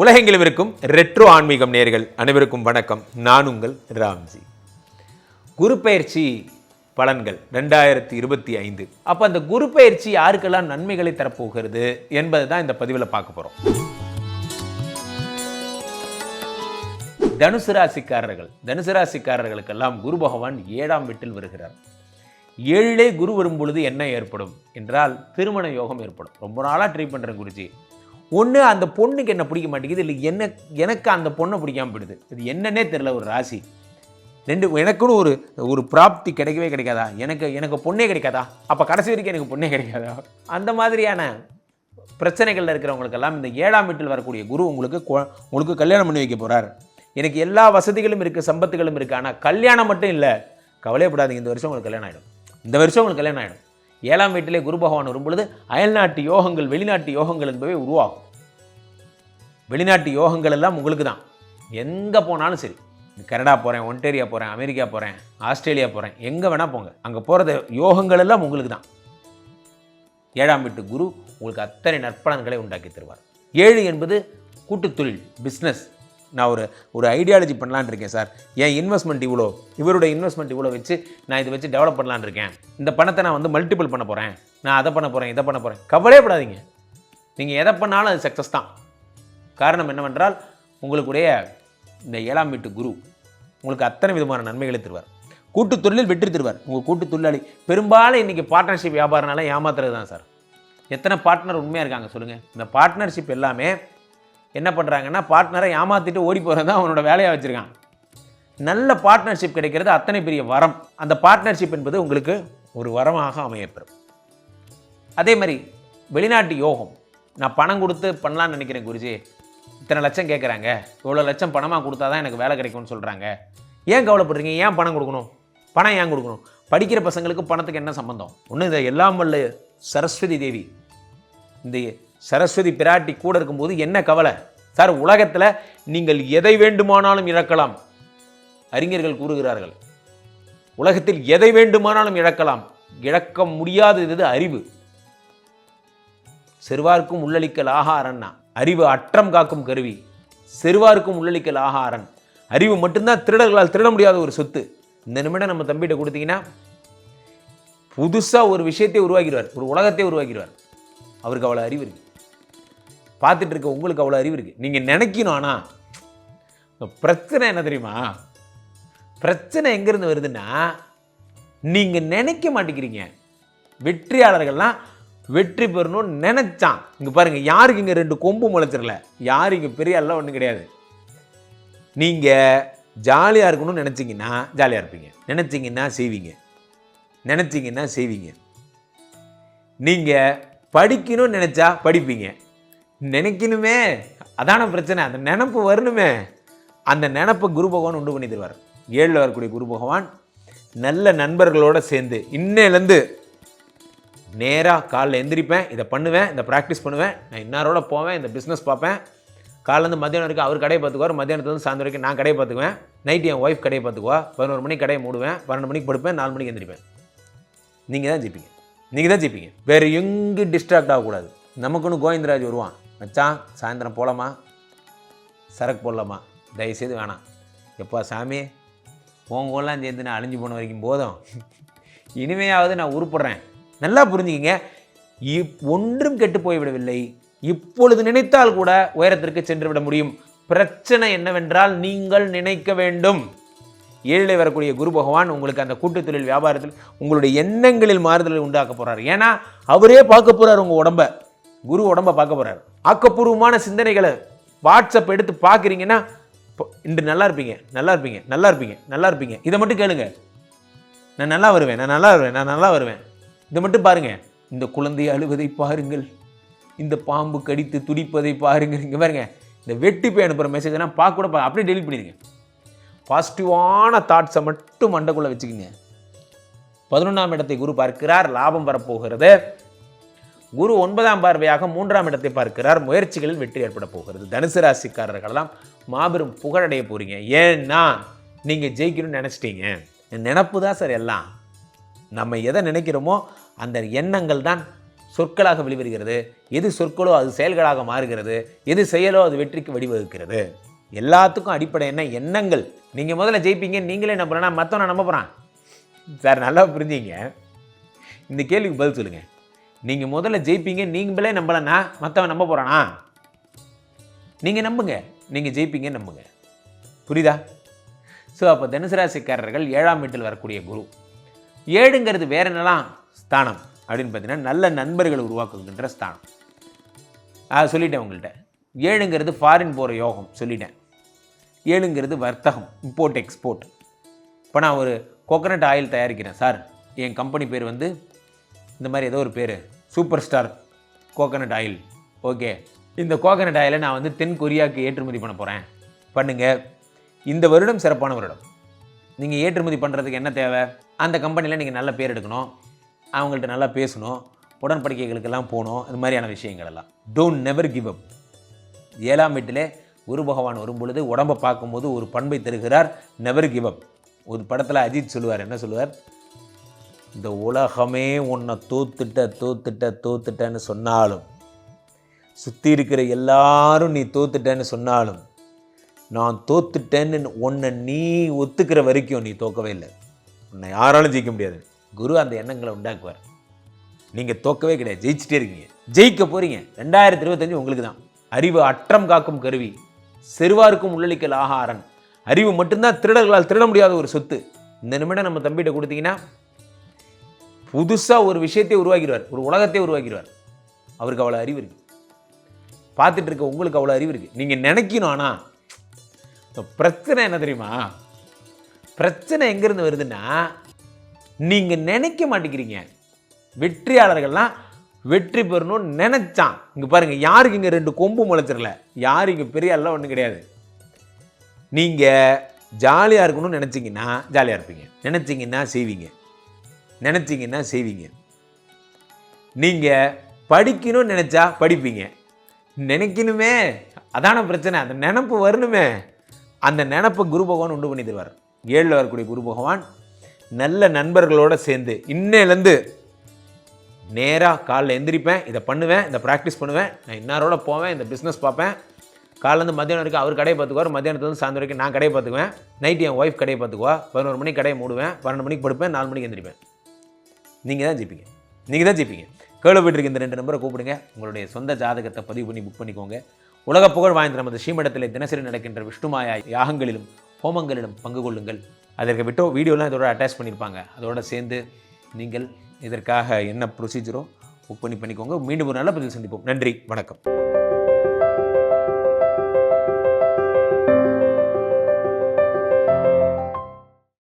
உலகெங்கிலும் இருக்கும் ரெட்ரோ ஆன்மீகம் நேர்கள் அனைவருக்கும் வணக்கம். நான் உங்கள் ராம்ஜி. குரு பயிற்சி பலன்கள் ரெண்டாயிரத்தி இருபத்தி ஐந்து. அப்போ அந்த குரு பயிற்சி யாருக்கெல்லாம் நன்மைகளை தரப்போகிறது என்பது தான் இந்த பதிவில் பார்க்க போகிறோம் தனுசு ராசிக்காரர்கள் தனுசு ராசிக்காரர்களுக்கெல்லாம் குரு பகவான் ஏழாம் வீட்டில் வருகிறார். ஏழிலே குரு வரும் பொழுது என்ன ஏற்படும் என்றால் திருமண யோகம் ஏற்படும். ரொம்ப நாளாக ட்ரை பண்ணுறேன் குருஜி. ஒன்று அந்த பொண்ணுக்கு என்ன பிடிக்க மாட்டேங்குது? இல்லை என்ன எனக்கு அந்த பொண்ணை பிடிக்காம போயிடுது. இது என்னன்னே தெரில ஒரு ராசி. ரெண்டு எனக்குன்னு ஒரு ஒரு பிராப்தி கிடைக்கவே கிடைக்காதா? எனக்கு எனக்கு பொண்ணே கிடைக்காதா? அப்போ கடைசி வரைக்கும் எனக்கு பொண்ணே கிடைக்காதா? அந்த மாதிரியான பிரச்சனைகளில் இருக்கிறவங்களுக்கெல்லாம் இந்த ஏழாம் வீட்டில் வரக்கூடிய குரு உங்களுக்கு உங்களுக்கு கல்யாணம் பண்ணி வைக்க போகிறார் எனக்கு எல்லா வசதிகளும் இருக்குது சம்பத்துகளும் இருக்குது ஆனால் கல்யாணம் மட்டும் இல்லை கவலையப்படாதீங்க. இந்த வருஷம் உங்களுக்கு கல்யாணம் ஆகிடும் இந்த வருஷம் உங்களுக்கு கல்யாணம் ஆகிடும் ஏழாம் வீட்டிலே குரு பகவான் வரும்பொழுது அயல்நாட்டு யோகங்கள் வெளிநாட்டு யோகங்கள் என்பவை உருவாகும். வெளிநாட்டு யோகங்கள் எல்லாம் உங்களுக்கு தான். எங்கே போனாலும் சரி. கனடா போகிறேன் ஒன்டேரியா போகிறேன் அமெரிக்கா போகிறேன் ஆஸ்திரேலியா போகிறேன் எங்கே வேணால் போங்க. அங்கே போகிறது யோகங்கள் எல்லாம் உங்களுக்கு தான். ஏழாம் வீட்டு குரு உங்களுக்கு அத்தனை நற்பலன்களை உண்டாக்கி தருவார். ஏழு என்பது கூட்டுத்தொழில் பிஸ்னஸ் நான் ஒரு ஒரு ஐடியாலஜி பண்ணலான்னு இருக்கேன் சார். என் இன்வெஸ்ட்மெண்ட் இவ்வளோ? இவருடைய இன்வெஸ்ட்மெண்ட் இவ்வளோ வச்சு நான் இதை வச்சு டெவலப் பண்ணலான்னு இருக்கேன். இந்த பணத்தை நான் வந்து மல்டிபிள் பண்ண போகிறேன் நான் அதை பண்ண போகிறேன் இதை பண்ண போகிறேன் கவலையே படாதீங்க. நீங்கள் எதை பண்ணாலும் அது சக்ஸஸ் தான். காரணம் என்னவென்றால் உங்களுக்குடைய இந்த ஏழாம் வீட்டு குரு உங்களுக்கு அத்தனை விதமான நன்மைகளை தருவார். கூட்டுத் தொழிலில் வெற்றி தருவார். உங்கள் கூட்டு தொழிலாளி பெரும்பாலும் இன்றைக்கி பார்ட்னர்ஷிப் வியாபாரனால ஏமாத்துறது தான் சார். எத்தனை பார்ட்னர் உண்மையாக இருக்காங்க சொல்லுங்கள் இந்த பார்ட்னர்ஷிப் எல்லாமே என்ன பண்ணுறாங்கன்னா பார்ட்னரை ஏமாற்றிட்டு ஓடி போகிறது தான் அவனோட வேலையாக வச்சுருக்கான். நல்ல பார்ட்னர்ஷிப் கிடைக்கிறது அத்தனை பெரிய வரம். அந்த பார்ட்னர்ஷிப் என்பது உங்களுக்கு ஒரு வரமாக அமையப்பெறும். அதே மாதிரி வெளிநாட்டு யோகம். நான் பணம் கொடுத்து பண்ணலான்னு நினைக்கிறேன் குருஜி. இத்தனை லட்சம் கேட்குறாங்க இவ்வளோ லட்சம் பணமாக கொடுத்தா தான் எனக்கு வேலை கிடைக்கும்னு சொல்கிறாங்க ஏன் கவலைப்படுறீங்க? ஏன் பணம் கொடுக்கணும்? பணம் ஏன் கொடுக்கணும்? படிக்கிற பசங்களுக்கு பணத்துக்கு என்ன சம்மந்தம் ஒன்று இந்த எல்லாம் வல்ல சரஸ்வதி தேவி. இந்த சரஸ்வதி பிராட்டி கூட இருக்கும்போது என்ன கவலை? சார் உலகத்தில் நீங்கள் எதை வேண்டுமானாலும் இழக்கலாம். அறிஞர்கள் கூறுகிறார்கள். உலகத்தில் எதை வேண்டுமானாலும் இழக்கலாம். இழக்க முடியாதது அறிவு. செருவார்க்கும் உள்ளளிக்கல் ஆகாரன்னா அறிவு அற்றம் காக்கும் கருவி. செருவார்க்கும் உள்ளளிக்கல் ஆகாரன். அறிவு மட்டும்தான் திருடர்களால் திருட முடியாத ஒரு சொத்து. இந்த நிமிடம் நம்ம தம்பிகிட்ட கொடுத்தீங்கன்னா புதுசாக ஒரு விஷயத்தை உருவாக்கிடுவார். ஒரு உலகத்தை உருவாக்கிடுவார். அவருக்கு அவ்வளோ அறிவு இருக்கு. பார்த்துட்டு இருக்க உங்களுக்கு அவ்வளோ அறிவு இருக்குது நீங்கள் நினைக்கணும் ஆனால் பிரச்சனை என்ன தெரியுமா? பிரச்சனை எங்கேருந்து வருதுன்னா நீங்கள் நினைக்க மாட்டேங்கிறீங்க. வெற்றியாளர்கள்லாம் வெற்றி பெறணும்னு நினைச்சான். இங்கே பாருங்க யாருக்கு இங்கே ரெண்டு கொம்பு முளைச்சிடல யார் இங்கே பெரிய எல்லாம் ஒன்றும் கிடையாது. நீங்கள் ஜாலியாக இருக்கணும்னு நினச்சிங்கன்னா ஜாலியாக இருப்பீங்க. நினச்சிங்கன்னா செய்வீங்க. நினச்சிங்கன்னா செய்வீங்க. நீங்கள் படிக்கணும்னு நினச்சா படிப்பீங்க. நினைக்கணுமே அதான பிரச்சனை. அந்த நினப்பு வரணுமே. அந்த நினப்பை குரு பகவான் உண்டு பண்ணி தருவார். ஏழில் வரக்கூடிய குரு பகவான் நல்ல நண்பர்களோட சேர்ந்து இன்னையிலேருந்து நேராக காலைல எந்திரிப்பேன் இதை பண்ணுவேன் இந்த ப்ராக்டிஸ் பண்ணுவேன். நான் இன்னாரோட போவேன் இந்த பிஸ்னஸ் பார்ப்பேன். காலேருந்து மத்தியானம் வரைக்கும் அவர் கடையை பார்த்துக்குவார் மத்தியானத்துலேருந்து சாயந்தரம் வரைக்கும் நான் கடையை பார்த்துக்குவேன். நைட்டு என் ஒய்ஃப் கடையை பார்த்துக்குவா. பதினோரு மணிக்கு கடையை மூடுவேன் பன்னெண்டு மணிக்கு படுப்பேன் நாலு மணிக்கு எந்திரிப்பேன். நீங்கள் தான் ஜெயிப்பீங்க. நீங்கள் தான் ஜெயிப்பீங்க. வேறு எங்கேயும் டிஸ்ட்ராக்ட் ஆகக்கூடாது. நமக்குன்னு கோவிந்தராஜ் வருவான். மச்சான் சாயந்தரம் போகலாமா சரக்கு போடலாமா? தயவுசெய்து வேணாம். எப்பா சாமி உங்கெல்லாம் சேர்ந்து நான் அழிஞ்சு போன வரைக்கும் போதும். இனிமையாவது நான் உருப்படுறேன். நல்லா புரிஞ்சுக்கிங்க. இப் ஒன்றும் கெட்டு போய்விடவில்லை இப்பொழுது நினைத்தால் கூட உயரத்திற்கு சென்று விட முடியும். பிரச்சனை என்னவென்றால் நீங்கள் நினைக்க வேண்டும். ஏழில் வரக்கூடிய குரு பகவான் உங்களுக்கு அந்த கூட்டுத் தொழில் வியாபாரத்தில் உங்களுடைய எண்ணங்களில் மாறுதலை உண்டாக்க போகிறார் ஏன்னா அவரே பார்க்க போகிறார் உங்கள் உடம்ப. குரு உடம்ப பார்க்க போகிறார் ஆக்கப்பூர்வமான சிந்தனைகளை வாட்ஸ்அப் எடுத்து பார்க்குறீங்கன்னா இப்போ இன்று நல்லா இருப்பீங்க நல்லா இருப்பீங்க நல்லா இருப்பீங்க நல்லா இருப்பீங்க. இதை மட்டும் கேளுங்க. நான் நல்லா வருவேன் நான் நல்லா வருவேன் நான் நல்லா வருவேன். இதை மட்டும் பாருங்கள் இந்த குழந்தை அழுவதை பாருங்கள். இந்த பாம்பு கடித்து துடிப்பதை பாருங்கள். இங்கே பாருங்க. இந்த வெட்டி போய் அனுப்புகிற மெசேஜெல்லாம் பார்க்க கூட பா- அப்படியே டெலிட் பண்ணிடுங்க. பாசிட்டிவான தாட்ஸை மட்டும் மண்டைக்குள்ளே வச்சுக்கோங்க. பதினொன்றாம் இடத்தை குரு பார்க்கிறார். லாபம் வரப்போகிறது. குரு ஒன்பதாம் பார்வையாக மூன்றாம் இடத்தை பார்க்கிறார். முயற்சிகளில் வெற்றி ஏற்பட போகிறது. தனுசு ராசிக்காரர்களெல்லாம் மாபெரும் புகழடைய போகிறீங்க ஏன்னா நீங்கள் ஜெயிக்கணும்னு நினச்சிட்டீங்க. நினப்பு தான் சார் எல்லாம். நம்ம எதை நினைக்கிறோமோ அந்த எண்ணங்கள் தான் சொற்களாக வெளிவருகிறது. எது சொற்களோ அது செயல்களாக மாறுகிறது. எது செயலோ அது வெற்றிக்கு வழிவகுக்கிறது. எல்லாத்துக்கும் அடிப்படை என்ன? எண்ணங்கள். நீங்கள் முதல்ல ஜெயிப்பீங்க நீங்களே நம்புறேன்னா மற்றவனை நம்ப போகிறான் சார் நல்லா புரிஞ்சீங்க. இந்த கேள்விக்கு பதில் சொல்லுங்கள் நீங்கள் முதல்ல ஜெயிப்பீங்க நீங்களே நம்பலைன்னா மற்றவன் நம்ப போகிறானா நீங்கள் நம்புங்க. நீங்கள் ஜெயிப்பீங்க நம்புங்க. புரியுதா? ஸோ அப்போ தனுசு ராசிக்காரர்கள் ஏழாம் வீட்டில் வரக்கூடிய குரு. ஏழுங்கிறது வேற என்னலாம்? ஸ்தானம் அப்படின்னு பார்த்தீங்கன்னா நல்ல நண்பர்களை உருவாக்குகின்ற ஸ்தானம். அதை சொல்லிட்டேன் உங்கள்கிட்ட. ஏழுங்கிறது ஃபாரின் போகிற யோகம் சொல்லிட்டேன். ஏழுங்கிறது வர்த்தகம் இம்போர்ட் எக்ஸ்போர்ட் இப்போ நான் ஒரு கோகனட் ஆயில் தயாரிக்கிறேன் சார். என் கம்பெனி பேர் வந்து இந்த மாதிரி ஏதோ ஒரு பேர் super star coconut oil okay இந்த கோகனட் ஆயிலை நான் வந்து தென் கொரியாவுக்கு ஏற்றுமதி பண்ண போகிறேன் பண்ணுங்கள் இந்த வருடம் சிறப்பான வருடம். நீங்கள் ஏற்றுமதி பண்ணுறதுக்கு என்ன தேவை? அந்த கம்பெனியில் நீங்கள் நல்ல பேர் எடுக்கணும். அவங்கள்ட்ட நல்லா பேசணும் உடன்படிக்கைகளுக்கெல்லாம் போகணும் இது மாதிரியான விஷயங்கள் எல்லாம் டோன்ட் நெவர் கிவ் அப் ஏழாம் வீட்டிலே குரு பகவான் வரும்பொழுது உடம்பை பார்க்கும்போது ஒரு பண்பை தருகிறார் நெவர் கிவ் அப் ஒரு படத்தில் அஜித் சொல்லுவார் என்ன சொல்லுவார்? இந்த உலகமே உன்னை தோத்துட்ட தோத்துட்ட தோத்துட்டன்னு சொன்னாலும் சுற்றி இருக்கிற எல்லாரும் நீ தோத்துட்டேன்னு சொன்னாலும் நான் தோத்துட்டேன்னு உன்னை நீ ஒத்துக்கிற வரைக்கும் நீ தோக்கவே இல்லை. உன்னை யாராலும் ஜெயிக்க முடியாது. குரு அந்த எண்ணங்களை உண்டாக்குவார். நீங்கள் தோக்கவே கிடையாது. ஜெயிச்சுட்டே இருக்கீங்க. ஜெயிக்க போகிறீங்க ரெண்டாயிரத்தி இருபத்தஞ்சு உங்களுக்கு தான். அறிவு அற்றம் காக்கும் கருவி. செருவாருக்கும் உள்ளளிக்கல் ஆகாரன். அறிவு மட்டும்தான் திருடர்களால் திருட முடியாத ஒரு சொத்து. இந்த நிமிடம் நம்ம தம்பிகிட்ட கொடுத்தீங்கன்னா புதுசாக ஒரு விஷயத்தை உருவாக்கிடுவார். ஒரு உலகத்தை உருவாக்கிடுவார். அவருக்கு அவ்வளோ அறிவு இருக்குது பார்த்துட்டு இருக்க உங்களுக்கு அவ்வளோ அறிவு இருக்குது நீங்கள் நினைக்கணும் ஆனால் பிரச்சனை என்ன தெரியுமா? பிரச்சனை எங்கேருந்து வருதுன்னா நீங்கள் நினைக்க மாட்டேங்கிறீங்க. வெற்றியாளர்கள்லாம் வெற்றி பெறணும்னு நினைச்சான். இங்கே பாருங்க யாருக்கு இங்கே ரெண்டு கொம்பு முளைச்சிடல யார் இங்கே பெரிய ஆள்லாம் ஒன்றும் கிடையாது. நீங்கள் ஜாலியாக இருக்கணும்னு நினச்சிங்கன்னா ஜாலியாக இருப்பீங்க. நினச்சிங்கன்னா செய்வீங்க. நினச்சிங்கன்னா செய்வீங்க. நீங்கள் படிக்கணும்னு நினச்சா படிப்பீங்க. நினைக்கணுமே. அதான பிரச்சனை. அந்த நினப்பு வரணுமே. அந்த நினப்பை குரு பகவான் உண்டு பண்ணி தருவார். ஏழில் வரக்கூடிய குரு பகவான் நல்ல நண்பர்களோட சேர்ந்து இன்னையிலேருந்து நேராக காலைல எந்திரிப்பேன் இதை பண்ணுவேன் இதை ப்ராக்டிஸ் பண்ணுவேன். நான் இன்னாரோட போவேன் இந்த பிஸ்னஸ் பார்ப்பேன். காலேருந்து மத்தியானம் வரைக்கும் அவர் கடையை பார்த்துக்குவார் மத்தியானத்துலேருந்து சாயந்தரம் வரைக்கும் நான் கடையை பார்த்துக்குவேன். நைட்டு என் ஒய்ஃப் கடையை பார்த்துக்குவா. பதினோரு மணிக்கு கடையை மூடுவேன் பன்னெண்டு மணிக்கு படுப்பேன் நாலு மணிக்கு எந்திரிப்பேன். நீங்கள் தான் ஜெயிப்பீங்க. நீங்கள் தான் ஜெயிப்பீங்க. கேளு போயிட்டு இந்த ரெண்டு நம்பரை கூப்பிடுங்க. உங்களுடைய சொந்த ஜாதகத்தை பதிவு பண்ணி புக் பண்ணிக்கோங்க. உலக புகழ் வாய்ந்த நமது ஸ்ரீமடத்தில் தினசரி நடக்கின்ற விஷ்ணுமாயா யாகங்களிலும் ஹோமங்களிலும் பங்கு கொள்ளுங்கள். அதற்கு விட்டோ வீடியோலாம் இதோட அட்டாச் பண்ணியிருப்பாங்க அதோட சேர்ந்து நீங்கள் இதற்காக என்ன ப்ரொசீஜரோ புக் பண்ணி பண்ணிக்கோங்க. மீண்டும் ஒரு நல்ல பதில் சந்திப்போம். நன்றி வணக்கம்.